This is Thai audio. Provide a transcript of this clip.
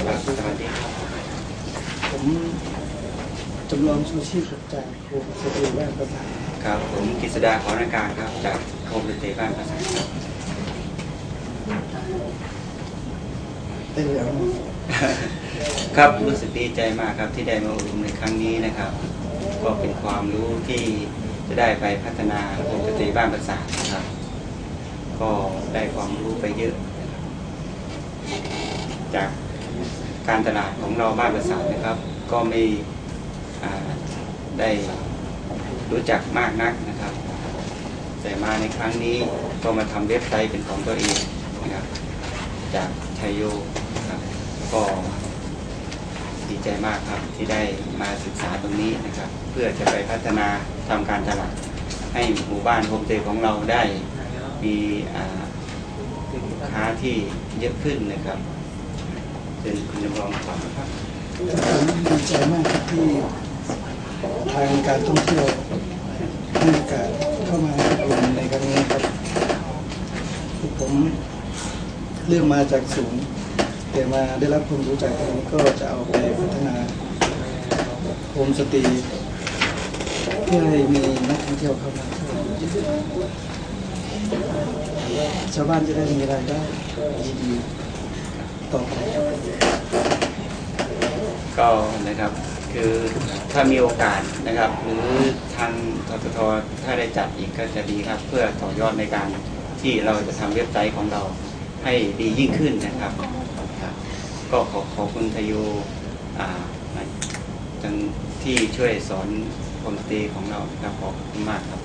สวัสดีครับ ผมจำลองชูชีพจากครูสตรีแว่นประสาครับผมกฤษดาขอนาการครับ จากโฮมสเตย์บ้านภาษาครับได้แล้วครับรู้สึกดีใจมากครับที่ได้มาอบรมในครั้งนี้นะครับ ก็เป็นความรู้ที่จะได้ไปพัฒนาโฮมสเตย์บ้านภาษานะครับ ก็ได้ความรู้ไปเยอะ จาก การตลาดของเราบ้านภาษานะครับ ก็ไม่ได้รู้จักมากนักนะครับ แต่มาในครั้งนี้ก็มาทำเว็บไซต์เป็นของตัวเองนะครับ จากชัยโยครับก็ดีใจมากครับที่ได้มาศึกษาตรงนี้นะครับ เพื่อจะไปพัฒนาทำการตลาด ให้หมู่บ้านโฮมสเตย์ของเราได้มีลูกค้าที่เยอะขึ้นนะครับ เป็นคุณจำลองก่อนนะครับผมดีใจมากครับที่ทางการท่องเที่ยวให้โอกาสเข้ามาอบรมในครั้งนี้ครับที่ผมเรื่องมาจากศูนย์แต่มาได้รับความรู้จากตรงนี้ก็จะเอาไปพัฒนาโฮมสตรีเพื่อให้มีนักท่องเที่ยวเข้ามาชาวบ้านจะได้มีรายได้ดีๆ ต่อไปก็นะครับคือถ้ามีโอกาสนะครับหรือทางทททถ้าได้จัดอีกก็จะดีครับ เพื่อต่อยอดในการที่เราจะทำเว็บไซต์ของเราให้ดียิ่งขึ้นนะครับก็ขอขอบคุณทโยอ่าทางที่ช่วยสอนคอมตย์ของเราครับขอบคุณมากครับ